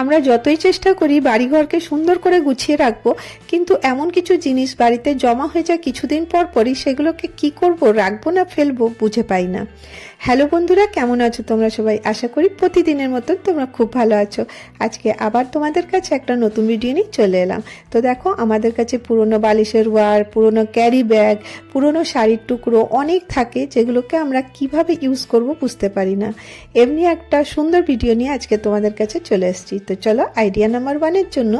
আমরা যতই চেষ্টা করি বাড়িঘরকে সুন্দর করে গুছিয়ে রাখব, কিন্তু এমন কিছু জিনিস বাড়িতে জমা হয়ে যায় কিছুদিন পর পরই সেগুলোকে কি করব, রাখব না, ফেলব, বুঝে পাই না। হ্যালো বন্ধুরা, কেমন আছো তোমরা সবাই? আশা করি প্রতিদিনের মতো তোমরা খুব ভালো আছো। আজকে আবার তোমাদের কাছে একটা নতুন ভিডিও নিয়ে চলে এলাম। তো দেখো, আমাদের কাছে পুরনো বালিশের ওয়ার, পুরনো ক্যারি ব্যাগ পুরনো শাড়ির টুকরো অনেক থাকে যেগুলোকে আমরা কীভাবে ইউজ করব বুঝতে পারি না। এমনি একটা সুন্দর ভিডিও নিয়ে আজকে তোমাদের কাছে চলে এসেছি। তো চলো আইডিয়া নাম্বার ওয়ানের জন্য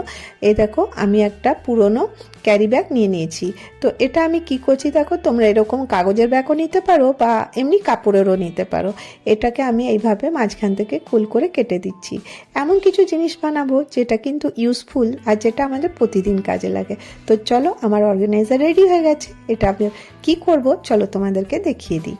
এই দেখো, আমি একটা পুরনো ক্যারি ব্যাগ নিয়ে নিয়েছি। তো এটা আমি কি করছি দেখো, তোমরা এরকম কাগজের ব্যাগও নিতে পারো বা এমনি কাপড়েরও নিতে পারো। এটাকে আমি এইভাবে মাঝখান থেকে কুল করে কেটে দিচ্ছি। এমন কিছু জিনিস বানাবো যেটা কিন্তু ইউজফুল আর যেটা আমাদের প্রতিদিন কাজে লাগে। তো চলো আমার অর্গানাইজার রেডি হয়ে গেছে। এটা আমি কী করব? চলো তোমাদেরকে দেখিয়ে দিই।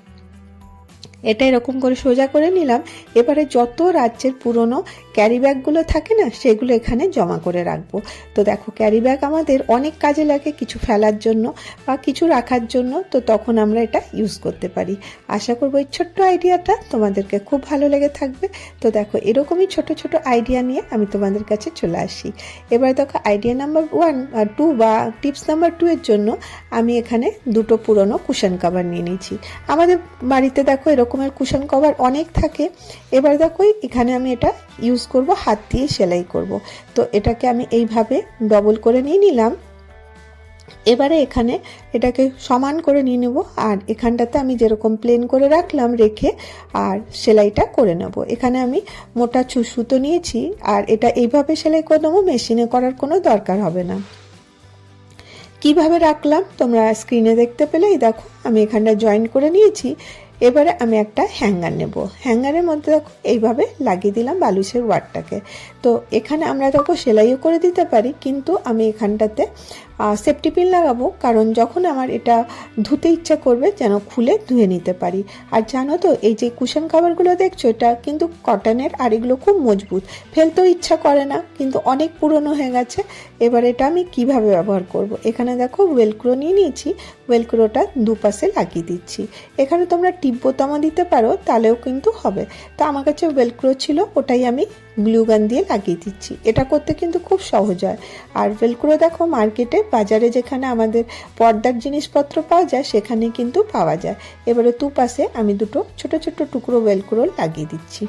এটা এরকম করে সোজা করে নিলাম। এবারে যত রাজ্যের পুরনো ক্যারি ব্যাগগুলো থাকে না, সেগুলো এখানে জমা করে রাখব। তো দেখো ক্যারি ব্যাগ আমাদের অনেক কাজে লাগে কিছু ফেলার জন্য বা কিছু রাখার জন্য, তো তখন আমরা এটা ইউজ করতে পারি। আশা করব এই ছোট্ট আইডিয়াটা তোমাদেরকে খুব ভালো লেগে থাকবে। তো দেখো, এরকমই ছোট ছোট আইডিয়া নিয়ে আমি তোমাদের কাছে চলে আসি। এবার দেখো আইডিয়া নাম্বার ওয়ান টু বা টিপস নাম্বার টু এর জন্য আমি এখানে দুটো পুরনো কুশন কাভার নিয়ে নিয়েছি। আমাদের বাড়িতে দেখো, এরকমের কুশন কভার অনেক থাকে। এবার দেখো, এখানে আমি এটা ইউজ করব, হাত দিয়ে সেলাই করব। তো এটাকে আমি এইভাবে ডবল করে নিয়ে নিলাম। এবারে এখানে এটাকে সমান করে নিয়ে নেব আর এখানটাতে আমি যেরকম প্লেন করে রাখলাম রেখে আর সেলাইটা করে নেব। এখানে আমি মোটা ছু সুতো নিয়েছি আর এটা এইভাবে সেলাই করে নেব মেশিনে করার কোনো দরকার হবে না। কীভাবে রাখলাম তোমরা স্ক্রিনে দেখতে পেলেই দেখো, আমি এখানটা জয়েন করে নিয়েছি। এবারে আমি একটা হ্যাঙ্গার নেব। হ্যাঙ্গারের মধ্যে দেখো, এইভাবে লাগিয়ে দিলাম বালুচের ওয়ারটাকে তো এখানে আমরা দেখো সেলাইও করে দিতে পারি, কিন্তু আমি এখানটাতে সেফটি পিন লাগাবো, কারণ যখন আমার এটা ধুতে ইচ্ছা করবে যেন খুলে ধুয়ে নিতে পারি। আর জানো তো, এই যে কুশন কাভারগুলো দেখছ, এটা কিন্তু কটনের আর এগুলো খুব মজবুত। ফেলতেও ইচ্ছা করে না, কিন্তু অনেক পুরনো হয়ে গেছে। এবার এটা আমি কীভাবে ব্যবহার করব। এখানে দেখো ওয়েলক্রো নিয়ে নিয়েছি ওয়েলক্রোটা দুপাশে লাগিয়ে দিচ্ছি। এখানে তোমরা টিপ বোতামও দিতে পারো, তাহলেও কিন্তু হবে। তো আমার কাছে ওয়েলক্রো ছিল, ওটাই আমি গ্লু গান দিয়ে লাগিয়ে দিচ্ছি। এটা করতে কিন্তু খুব সহজ হয়। আর ভেলক্রো দেখো, মার্কেটে, বাজারে যেখানে আমাদের পর্দার জিনিসপত্র পাওয়া যায় সেখানে কিন্তু পাওয়া যায়। এবারে দুপাশে আমি দুটো ছোট ছোট টুকরো ভেলক্রো লাগিয়ে দিচ্ছি।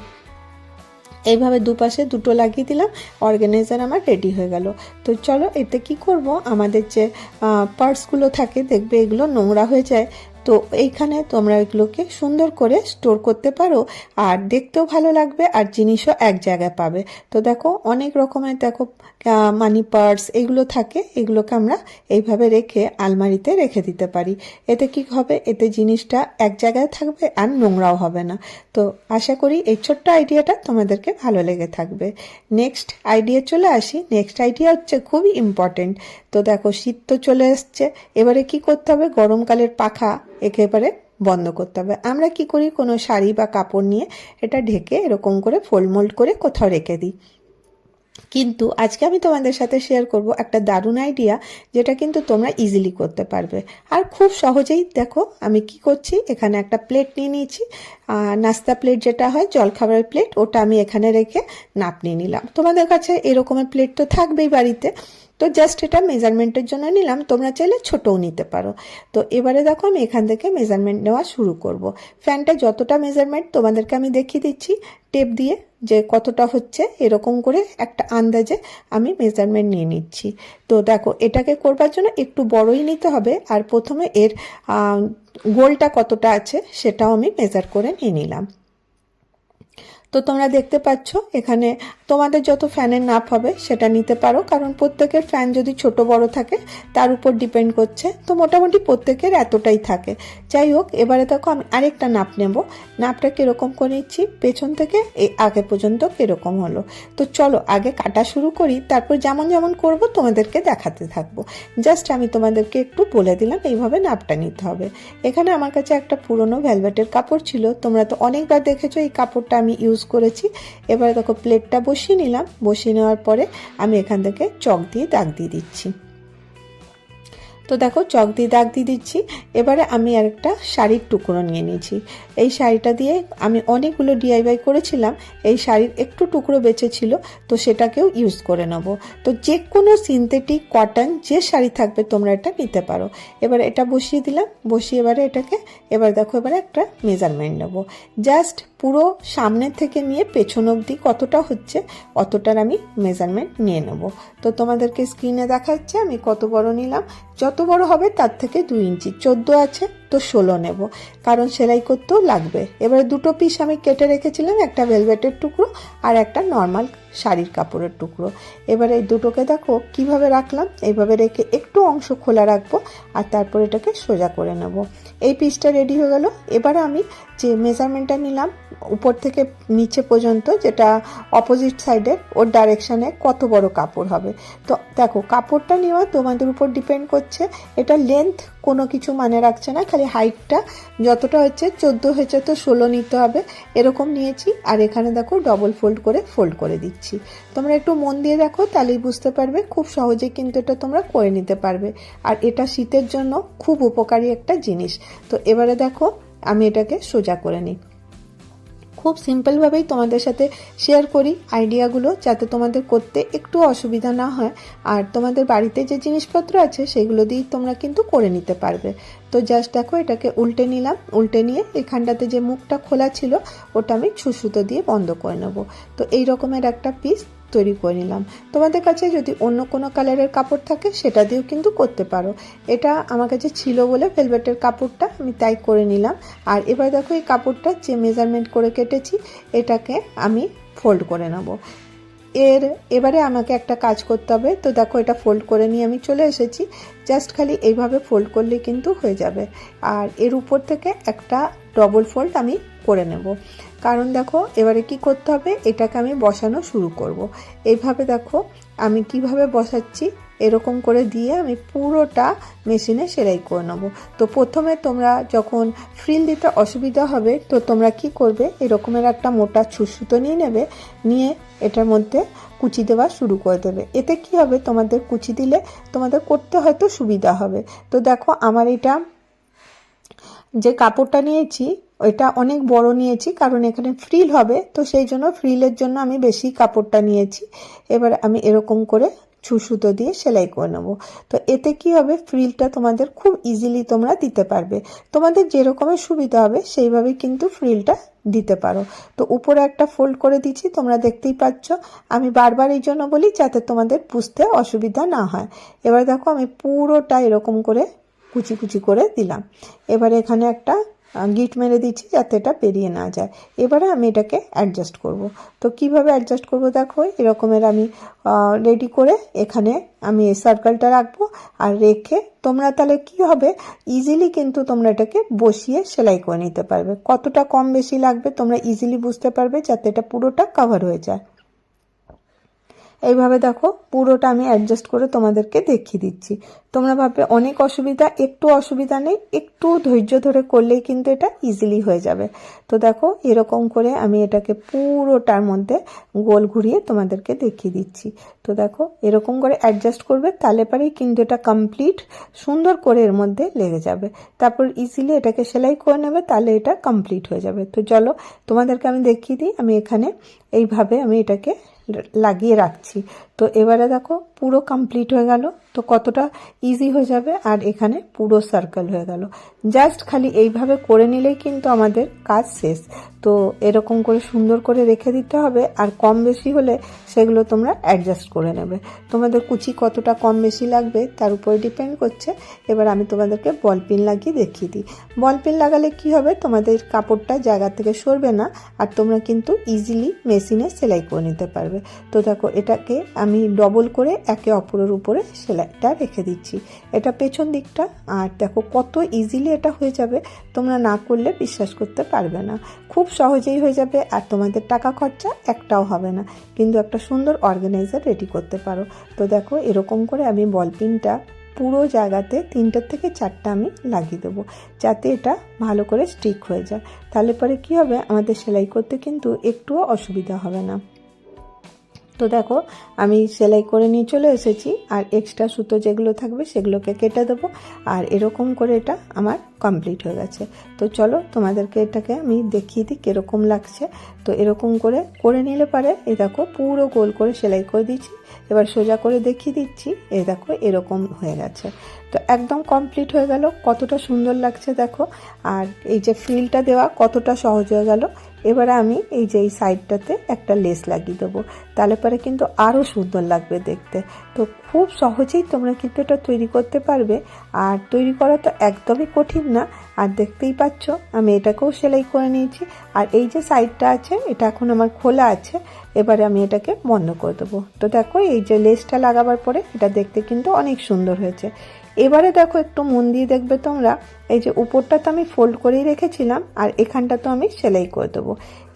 এইভাবে দুপাশে দুটো লাগিয়ে দিলাম অর্গানাইজার আমার রেডি হয়ে গেল। তো চলো, এতে কি করব? আমাদের যে পার্টসগুলো থাকে, দেখবে এগুলো নোংরা হয়ে যায়। তো এইখানে তোমরা এগুলোকে সুন্দর করে স্টোর করতে পারো আর দেখতেও ভালো লাগবে আর জিনিসও এক জায়গায় পাবে। তো দেখো অনেক রকমের দেখো মানি পার্স এগুলো থাকে, এগুলোকে আমরা এইভাবে রেখে আলমারিতে রেখে দিতে পারি। এতে কি হবে? এতে জিনিসটা এক জায়গায় থাকবে আর নোংরাও হবে না। তো আশা করি এই ছোট্ট আইডিয়াটা তোমাদেরকে ভালো লেগে থাকবে। নেক্সট আইডিয়া চলে আসি। নেক্সট আইডিয়া হচ্ছে খুবই ইম্পর্টেন্ট তো দেখো, শীত তো চলে এসছে। এবারে কি করতে হবে? গরমকালের পাখা একেবারে বন্ধ করতে হবে। আমরা কি করি? কোনো শাড়ি বা কাপড় নিয়ে এটা ঢেকে এরকম করে ফোলমোল্ড করে কোথাও রেখে দিই। কিন্তু আজকে আমি তোমাদের সাথে শেয়ার করব একটা দারুণ আইডিয়া যেটা কিন্তু তোমরা ইজিলি করতে পারবে। আর খুব সহজেই দেখো, আমি কি করছি? এখানে একটা প্লেট নিয়ে নিয়েছি। নাস্তা প্লেট যেটা হয়, জলখাবারের প্লেট ওটা আমি এখানে রেখে নাপ নিয়ে নিলাম। তোমাদের কাছে এরকমের প্লেট তো থাকবেই বাড়িতে। তো জাস্ট এটা মেজারমেন্টের জন্য নিলাম, তোমরা চাইলে ছোটও নিতে পারো। তো এবারে দেখো আমি এখান থেকে মেজারমেন্ট নেওয়া শুরু করব। ফ্যানটা যতটা মেজারমেন্ট তোমাদেরকে আমি দেখিয়ে দিচ্ছি টেপ দিয়ে যে কতটা হচ্ছে, এরকম করে একটা আন্দাজে আমি মেজারমেন্ট নিয়ে নিচ্ছি। তো দেখো, এটাকে করবার জন্য একটু বড়ই নিতে হবে, আর প্রথমে এর গোলটা কতটা আছে সেটাও আমি মেজার করে নিয়ে নিলাম। তো তোমরা দেখতে পাচ্ছ, এখানে তোমাদের যত ফ্যানের নাপ হবে সেটা নিতে পারো, কারণ প্রত্যেকের ফ্যান যদি ছোট বড় থাকে, তার উপর ডিপেন্ড করছে। তো মোটামুটি প্রত্যেকের এতটাই থাকে। যাই হোক, এবারে দেখো আমি আরেকটা নাপ নেব। নাপটা কীরকম করে নিচ্ছি? পেছন থেকে এই আগে পর্যন্ত কীরকম হলো? তো চলো, আগে কাটা শুরু করি, তারপর যেমন যেমন করব, তোমাদেরকে দেখাতে থাকব। জাস্ট আমি তোমাদেরকে একটু বলে দিলাম, এইভাবে নাপটা নিতে হবে। এখানে আমার কাছে একটা পুরনো ভ্যালভেটের কাপড় ছিল, তোমরা তো অনেকবার দেখেছ, এই কাপড়টা আমি ইউজ করেছি। এবারে দেখো প্লেটটা বসিয়ে নিলাম। বসিয়ে নেওয়ার পরে আমি এখান থেকে চক দিয়ে দাগ দিয়ে দিচ্ছি। তো দেখো চক দিয়ে দাগ দিয়ে দিচ্ছি। এবারে আমি আর একটা শাড়ির টুকরো নিয়ে নিয়েছি। এই শাড়িটা দিয়ে আমি অনেকগুলো ডিআইওয়াই করেছিলাম। এই শাড়ির একটু টুকরো বেঁচে ছিল, তো সেটাকেও ইউজ করে নেব। তো যে কোনো সিনথেটিক কটন যে শাড়ি থাকবে তোমরা এটা নিতে পারো। এবার এটা বসিয়ে দিলাম। বসিয়ে এবারে এটাকে, এবার দেখো এবারে একটা মেজারমেন্ট নেব। জাস্ট পুরো সামনের থেকে নিয়ে পেছন অবধি কতটা হচ্ছে, অতটার আমি মেজারমেন্ট নিয়ে নেব। তো তোমাদেরকে স্ক্রিনে দেখাচ্ছে, আমি কত বড় নিলাম, যত বড় হবে তার থেকে দুই ইঞ্চি, চোদ্দ আছে তো ষোলো নেব। কারণ সেলাই করতেও লাগবে। এবারে দুটো পিস আমি কেটে রেখেছিলাম, একটা ভেলভেটের টুকরো আর একটা নর্মাল শাড়ির কাপড়ের টুকরো। এবারে এই দুটোকে দেখো কীভাবে রাখলাম? এইভাবে রেখে একটু অংশ খোলা রাখব আর তারপর এটাকে সোজা করে নেব। এই পিসটা রেডি হয়ে গেল। এবারে আমি যে মেজারমেন্টটা নিলাম, উপর থেকে নিচে পর্যন্ত যেটা অপোজিট সাইডের ওর ডাইরেকশানে কত বড় কাপড় হবে। তো দেখো, কাপড়টা নেওয়া তোমাদের উপর ডিপেন্ড করছে। এটা লেন্থ কোনো কিছু মানে রাখছে না, খালি হাইটটা যতটা হচ্ছে চোদ্দ হয়েছে তো ষোলো নিতে হবে। এরকম নিয়েছি, আর এখানে দেখো ডবল ফোল্ড করে ফোল্ড করে দিচ্ছি। তোমরা একটু মন দিয়ে দেখো, তাহলেই বুঝতে পারবে, খুব সহজে কিন্তু এটা তোমরা করে নিতে পারবে। আর এটা শীতের জন্য খুব উপকারী একটা জিনিস। তো এবারে দেখো, আমি এটাকে সোজা করে নিই। খুব সিম্পলভাবেই তোমাদের সাথে শেয়ার করি আইডিয়াগুলো যাতে তোমাদের করতে একটু অসুবিধা না হয়। আর তোমাদের বাড়িতে যে জিনিসপত্র আছে সেগুলো দিয়েই তোমরা কিন্তু করে নিতে পারবে। তো জাস্ট দেখো এটাকে উল্টে নিলাম। উল্টে নিয়ে এখানটাতে যে মুখটা খোলা ছিল, ওটা আমি ছুসুতো দিয়ে বন্ধ করে নেব। তো এই রকমের একটা পিস তৈরি করে নিলাম। তোমাদের কাছে যদি অন্য কোনো কালারের কাপড় থাকে, সেটা দিয়েও কিন্তু করতে পারো। এটা আমার কাছে ছিল বলে ভেলভেটের কাপড়টা আমি তাই করে নিলাম। আর এবার দেখো এই কাপড়টা যে মেজারমেন্ট করে কেটেছি, এটাকে আমি ফোল্ড করে নেব। এর, এবারে আমাকে একটা কাজ করতে হবে। তো দেখো এটা ফোল্ড করে নিয়ে আমি চলে এসেছি। জাস্ট খালি এইভাবে ফোল্ড করলে কিন্তু হয়ে যাবে। আর এর উপর থেকে একটা ডবল ফোল্ড আমি করে নেব। কারণ দেখো, এবারে কি করতে হবে? এটাকে আমি বসানো শুরু করব। এইভাবে দেখো, আমি কীভাবে বসাচ্ছি? এরকম করে দিয়ে আমি পুরোটা মেশিনে সেলাই করে নেব। তো প্রথমে তোমরা যখন ফ্রিল দিতে অসুবিধা হবে, তো তোমরা কি করবে? এরকমের একটা মোটা ছুসুতো নিয়ে নেবে, নিয়ে এটার মধ্যে কুচি দেওয়া শুরু করে দেবে। এতে কি হবে? তোমাদের কুচি দিলে তোমাদের করতে হয়তো সুবিধা হবে। তো দেখো, আমার এটা যে কাপড়টা নিয়েছি, ওইটা অনেক বড় নিয়েছি, কারণ এখানে ফ্রিল হবে, তো সেই জন্য ফ্রিলের জন্য আমি বেশি কাপড়টা নিয়েছি। এবার আমি এরকম করে ছুসুতো দিয়ে সেলাই করে নেব। তো এতে কি হবে ফ্রিলটা তোমাদের খুব ইজিলি তোমরা দিতে পারবে। তোমাদের যেরকমের সুবিধা হবে, সেইভাবে কিন্তু ফ্রিলটা দিতে পারো। তো উপরে একটা ফোল্ড করে দিচ্ছি, তোমরা দেখতেই পাচ্ছ। আমি বারবার এই জন্য বলি, যাতে তোমাদের বুঝতে অসুবিধা না হয়। এবার দেখো, আমি পুরোটা এরকম করে কুচি কুচি করে দিলাম। এবারে এখানে একটা গিট মেরে দিচ্ছি যাতে এটা বেরিয়ে না যায়। এবারে আমি এটাকে অ্যাডজাস্ট করব। তো কীভাবে অ্যাডজাস্ট করব দেখো, এরকমের আমি রেডি করে এখানে আমি এই সার্কেলটা রাখব আর রেখে তোমরা তাহলে কি হবে ইজিলি কিন্তু তোমরা এটাকে বসিয়ে সেলাই করে নিতে পারবে। কতটা কম বেশি লাগবে তোমরা ইজিলি বুঝতে পারবে যাতে এটা পুরোটা কভার হয়ে যায়। এইভাবে দেখো পুরোটা আমি অ্যাডজাস্ট করে তোমাদেরকে দেখিয়ে দিচ্ছি। তোমরা ভাববে, অনেক অসুবিধা, একটু অসুবিধা নেই, একটু ধৈর্য ধরে করলেই কিন্তু এটা ইজিলি হয়ে যাবে। তো দেখো, এরকম করে আমি এটাকে পুরোটার মধ্যে গোল ঘুরিয়ে তোমাদেরকে দেখিয়ে দিচ্ছি। তো দেখো, এরকম করে অ্যাডজাস্ট করবে, তাহলে পরেই কিন্তু এটা কমপ্লিট সুন্দর করে এর মধ্যে লেগে যাবে। তারপর ইজিলি এটাকে সেলাই করে নেবে, তাহলে এটা কমপ্লিট হয়ে যাবে। তো চলো, তোমাদেরকে আমি দেখিয়ে দিই, আমি এখানে এইভাবে আমি এটাকে লাগিয়ে রাখছি। তো এবারে দেখো পুরো কমপ্লিট হয়ে গেল। তো কতটা ইজি হয়ে যাবে আর এখানে পুরো সার্কেল হয়ে গেল। জাস্ট খালি এইভাবে করে নিলেই কিন্তু আমাদের কাজ শেষ। তো এরকম করে সুন্দর করে রেখে দিতে হবে আর কম বেশি হলে সেগুলো তোমরা অ্যাডজাস্ট করে নেবে। তোমাদের কুচি কতটা কম বেশি লাগবে তার উপরে ডিপেন্ড করছে। এবার আমি তোমাদেরকে বল পিন লাগিয়ে দেখিয়ে দিই। বল পিন লাগালে কি হবে? তোমাদের কাপড়টা জায়গা থেকে সরবে না আর তোমরা কিন্তু ইজিলি মেশিনে সেলাই করে নিতে পারবে। তো দেখো এটাকে আমি ডবল করে একে অপরের উপরে সেলাইটা রেখে দিচ্ছি। এটা পেছন দিকটা, আর দেখো কত ইজিলি এটা হয়ে যাবে, তোমরা না করলে বিশ্বাস করতে পারবে না। খুব সহজেই হয়ে যাবে, আর তোমাদের টাকা খরচা একটাও হবে না। কিন্তু একটা সুন্দর অর্গানাইজার রেডি করতে পারো। তো দেখো, এরকম করে আমি বল পিনটা পুরো জায়গাতে তিনটার থেকে চারটা আমি লাগিয়ে দেবো, যাতে এটা ভালো করে স্টিক হয়ে যায়। তাহলে পরে কি হবে? আমাদের সেলাই করতে কিন্তু একটুও অসুবিধা হবে না। তো দেখো, আমি সেলাই করে নিয়ে চলে এসেছি, আর এক্সট্রা সুতো যেগুলো থাকবে সেগুলোকে কেটে দেবো। আর এরকম করে এটা আমার কমপ্লিট হয়ে গেছে। তো চলো তোমাদেরকে এটাকে আমি দেখিয়ে দিই কীরকম লাগছে। তো এরকম করে করে নিলে পারে, এই দেখো পুরো গোল করে সেলাই করে দিচ্ছি এবার সোজা করে দেখিয়ে দিচ্ছি, এই দেখো এরকম হয়ে গেছে। তো একদম কমপ্লিট হয়ে গেল, কতটা সুন্দর লাগছে দেখো। আর এই যে ফিলটা দেওয়া কতটা সহজ হয়ে গেল। এবারে আমি এই যে এই সাইডটাতে একটা লেস লাগিয়ে দেবো। তাহলে পরে কিন্তু আরও সুন্দর লাগবে দেখতে। তো খুব সহজেই তোমরা কিন্তু এটা তৈরি করতে পারবে। আর তৈরি করা তো একদমই কঠিন না, আর দেখতেই পাচ্ছ, আমি এটাকেও সেলাই করে নিয়েছি। আর এই যে সাইডটা আছে, এটা এখন আমার খোলা আছে, এবারে আমি এটাকে বন্ধ করে দেবো। তো দেখো, এই যে লেসটা লাগাবার পরে এটা দেখতে কিন্তু অনেক সুন্দর হয়েছে। এবারে দেখো, একটু মন দিয়ে দেখবে তোমরা, এই যে উপরটা তো আমি ফোল্ড করেই রেখেছিলাম, আর এখানটা তো আমি সেলাই করে দেবো।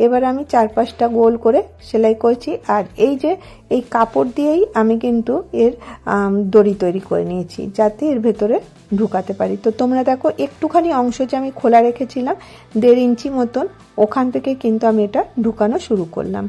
এবার আমি চার পাঁচটা গোল করে সেলাই করেছি, আর এই যে এই কাপড় দিয়েই আমি কিন্তু এর দড়ি তৈরি করে নিয়েছি, যাতে এর ভেতরে ঢুকাতে পারি। তো তোমরা দেখো, একটুখানি অংশ যে আমি খোলা রেখেছিলাম, দেড় ইঞ্চি মতন, ওখান থেকে কিন্তু আমি এটা ঢুকানো শুরু করলাম।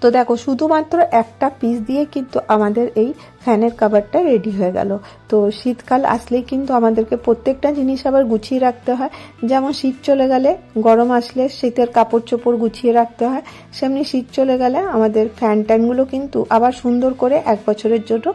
তো দেখো, শুধুমাত্র একটা পিস দিয়ে কিন্তু আমাদের এই ফ্যানের কাভারটা রেডি হয়ে গেল। তো শীতকাল আসলেই কিন্তু আমাদেরকে প্রত্যেকটা জিনিস আবার গুছিয়ে রাখতে হয়। যেমন শীত চলে গেলে গরম আসলে শীতের কাপড় চোপড় গুছিয়ে রাখতে হয়। সেমনি শীত চলে গেলে আমাদের ফ্যান ট্যানগুলো কিন্তু আবার সুন্দর করে এক বছরের জন্য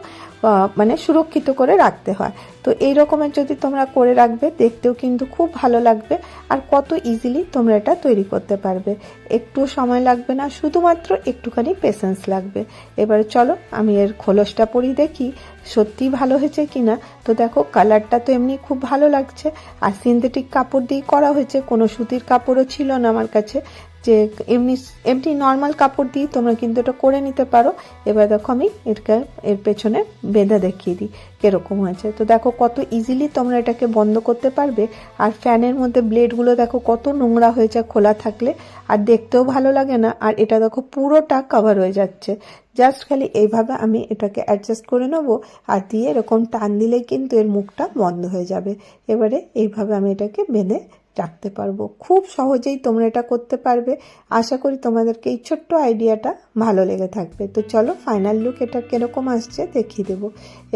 মানে সুরক্ষিত করে রাখতে হয়। তো এই রকমের যদি তোমরা করে রাখবে, দেখতেও কিন্তু খুব ভালো লাগবে আর কত ইজিলি তোমরা এটা তৈরি করতে পারবে। একটু সময় লাগবে না, শুধুমাত্র একটুখানি পেশেন্স লাগবে। এবারে চলো, আমি এর খোলসটা পরি দেখি সত্যি ভালো হয়েছে কিনা? তো দেখো কালারটা তো এমনি খুব ভালো লাগছে। আর সিনথেটিক কাপড় দিয়ে করা হয়েছে, কোনো সুতির কাপড়ও ছিল না আমার কাছে। যে এমনি এমনি নর্মাল কাপড় দিয়ে তোমরা কিন্তু এটা করে নিতে পারো। এবার দেখো আমি এটাকে, এর পেছনে বেঁধে দেখিয়ে দিই, কীরকম হয়েছে। তো দেখো কত ইজিলি তোমরা এটাকে বন্ধ করতে পারবে। আর ফ্যানের মধ্যে ব্লেডগুলো দেখো কত নোংরা হয়েছে খোলা থাকলে। আর দেখতেও ভালো লাগে না। আর এটা দেখো পুরোটা কভার হয়ে যাচ্ছে। জাস্ট খালি এইভাবে আমি এটাকে অ্যাডজাস্ট করে নেব। আর দিয়ে এরকম টান দিলে কিন্তু এর মুখটা বন্ধ হয়ে যাবে। এবারে এইভাবে আমি এটাকে বেঁধে রাখতে পারব। খুব সহজেই তোমরা এটা করতে পারবে। আশা করি তোমাদেরকে এই ছোট্ট আইডিয়াটা ভালো লেগে থাকবে। তো চলো ফাইনাল লুক এটা কীরকম আসছে দেখিয়ে দেবো।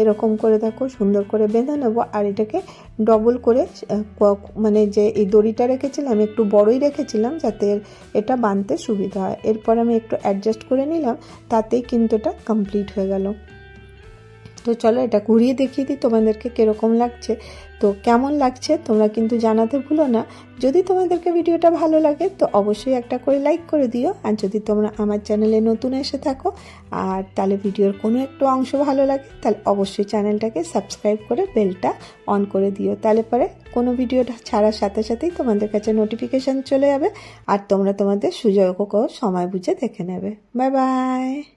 এরকম করে দেখো, সুন্দর করে বেঁধে নেব। আর এটাকে ডবল করে মানে যে এই দড়িটা রেখেছিলাম, একটু বড়ই রেখেছিলাম যাতে এটা বাঁধতে সুবিধা হয়। এরপর আমি একটু অ্যাডজাস্ট করে নিলাম, তাতেই কিন্তু এটা কমপ্লিট হয়ে গেল। তো চলো, এটা ঘুরিয়ে দেখিয়ে দিই তোমাদেরকে কীরকম লাগছে। তো কেমন লাগছে তোমরা কিন্তু জানাতে ভুলো না। যদি তোমাদেরকে ভিডিওটা ভালো লাগে তো অবশ্যই একটা করে লাইক করে দিও। আর যদি তোমরা আমার চ্যানেলে নতুন এসে থাকো আর তাহলে ভিডিওর কোনো একটু অংশ ভালো লাগে তাহলে অবশ্যই চ্যানেলটাকে সাবস্ক্রাইব করে বেলটা অন করে দিও। তাহলে পরে কোনো ভিডিওটা ছাড়ার সাথে সাথেই তোমাদের কাছে নোটিফিকেশান চলে যাবে আর তোমরা তোমাদের সুযোগ সময় বুঝে দেখে নেবে। Bye bye